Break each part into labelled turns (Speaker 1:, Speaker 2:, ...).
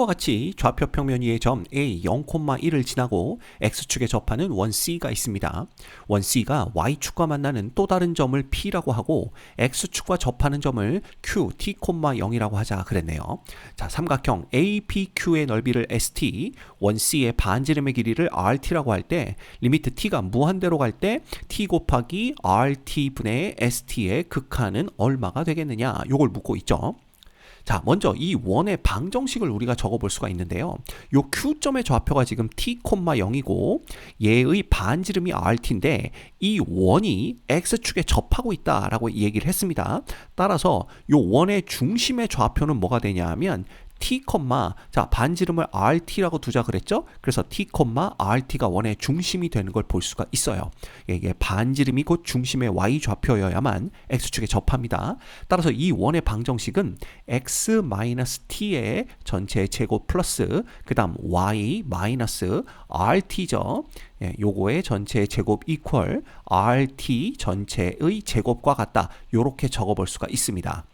Speaker 1: 와 같이 좌표 평면 위의 점 A 0,1을 지나고 X축에 접하는 원 C가 있습니다. 원 C가 Y축과 만나는 또 다른 점을 P라고 하고 X축과 접하는 점을 Q, T, 0이라고 하자 그랬네요. 자, 삼각형 APQ의 넓이를 ST, 원 C의 반지름의 길이를 RT라고 할 때 리미트 T가 무한대로 갈 때 T 곱하기 RT분의 ST의 극한은 얼마가 되겠느냐 요걸 묻고 있죠. 자, 먼저 이 원의 방정식을 우리가 적어 볼 수가 있는데요. 요 Q점의 좌표가 지금 t, 0이고 얘의 반지름이 rt인데 이 원이 x축에 접하고 있다라고 얘기를 했습니다. 따라서 요 원의 중심의 좌표는 뭐가 되냐 하면 t, 자 반지름을 rt라고 두자 그랬죠? 그래서 t, rt가 원의 중심이 되는 걸 볼 수가 있어요. 이게 반지름이 곧 중심의 y 좌표여야만 x축에 접합니다. 따라서 이 원의 방정식은 x-t의 전체 제곱 플러스 그 다음 y-rt죠. 예, 요거의 전체 제곱 이퀄 rt 전체의 제곱과 같다. 요렇게 적어볼 수가 있습니다.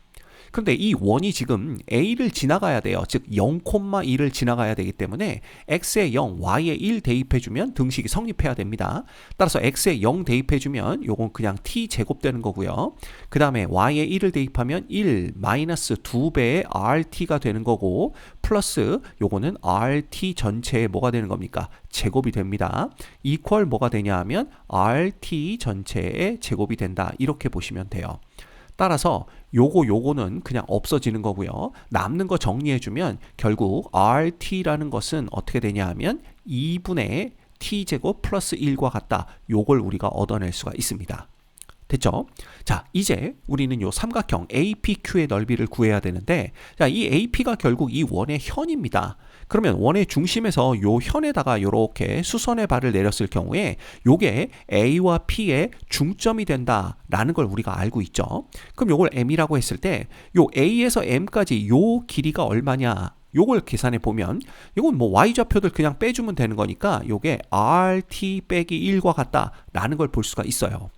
Speaker 1: 그런데 이 원이 지금 a를 지나가야 돼요. 즉 0,2를 지나가야 되기 때문에 x에 0, y에 1 대입해주면 등식이 성립해야 됩니다. 따라서 x에 0 대입해주면 요건 그냥 t 제곱되는 거고요. 그 다음에 y에 1을 대입하면 1 마이너스 2배의 rt가 되는 거고 플러스 요거는 rt 전체에 뭐가 되는 겁니까? 제곱이 됩니다. 이퀄 뭐가 되냐 하면 rt 전체의 제곱이 된다. 이렇게 보시면 돼요. 따라서 요거 요거는 그냥 없어지는 거고요. 남는 거 정리해 주면 결국 RT라는 것은 어떻게 되냐 하면 2분의 t제곱 플러스 1과 같다. 요걸 우리가 얻어낼 수가 있습니다. 됐죠? 자, 이제 우리는 요 삼각형 APQ의 넓이를 구해야 되는데, 자, 이 AP가 결국 이 원의 현입니다. 그러면 원의 중심에서 요 현에다가 요렇게 수선의 발을 내렸을 경우에 요게 A와 P의 중점이 된다라는 걸 우리가 알고 있죠. 그럼 요걸 M이라고 했을 때 요 A에서 M까지 요 길이가 얼마냐? 요걸 계산해 보면 이건 뭐 y좌표들 그냥 빼주면 되는 거니까 요게 rt 빼기 1과 같다라는 걸 볼 수가 있어요.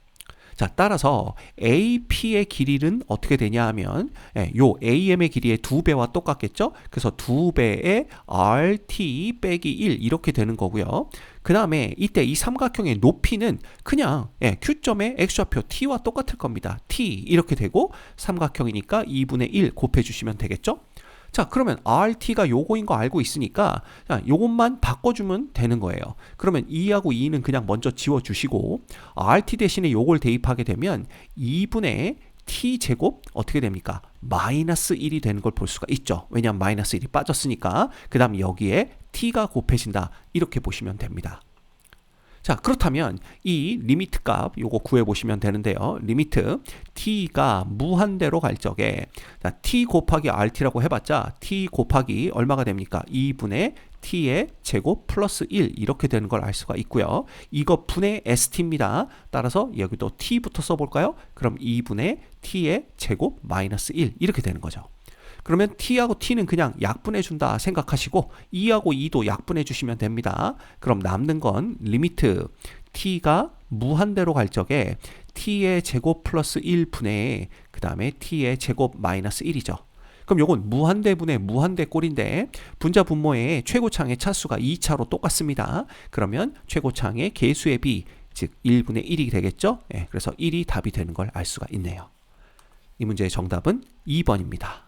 Speaker 1: 자, 따라서 AP의 길이는 어떻게 되냐 하면 예, 요 AM의 길이의 두 배와 똑같겠죠? 그래서 두 배의 RT 빼기 1 이렇게 되는 거고요. 그 다음에 이때 이 삼각형의 높이는 그냥 예, Q점의 X좌표 T와 똑같을 겁니다. T 이렇게 되고 삼각형이니까 2분의 1 곱해주시면 되겠죠? 자, 그러면 RT가 요거인 거 알고 있으니까 자, 요것만 바꿔주면 되는 거예요. 그러면 2하고 2는 그냥 먼저 지워주시고 RT 대신에 요걸 대입하게 되면 2분의 t 제곱 어떻게 됩니까? 마이너스 1이 되는 걸 볼 수가 있죠. 왜냐하면 마이너스 1이 빠졌으니까 그 다음 여기에 t가 곱해진다 이렇게 보시면 됩니다. 자, 그렇다면 이 리미트 값 요거 구해 보시면 되는데요. 리미트 t가 무한대로 갈 적에 자, t 곱하기 rt라고 해 봤자 t 곱하기 얼마가 됩니까? 2분의 t의 제곱 플러스 1 이렇게 되는 걸 알 수가 있고요. 이거 분의 st입니다. 따라서 여기도 t부터 써볼까요? 그럼 2분의 t의 제곱 마이너스 1 이렇게 되는 거죠. 그러면 t하고 t는 그냥 약분해 준다 생각하시고 2하고 2도 약분해 주시면 됩니다. 그럼 남는 건 리미트 t가 무한대로 갈 적에 t의 제곱 플러스 1분의 그 다음에 t의 제곱 마이너스 1이죠. 그럼 요건 무한대분의 무한대 꼴인데 분자 분모의 최고창의 차수가 2차로 똑같습니다. 그러면 최고창의 개수의 비, 즉 1분의 1이 되겠죠? 네, 그래서 1이 답이 되는 걸 알 수가 있네요. 이 문제의 정답은 2번입니다.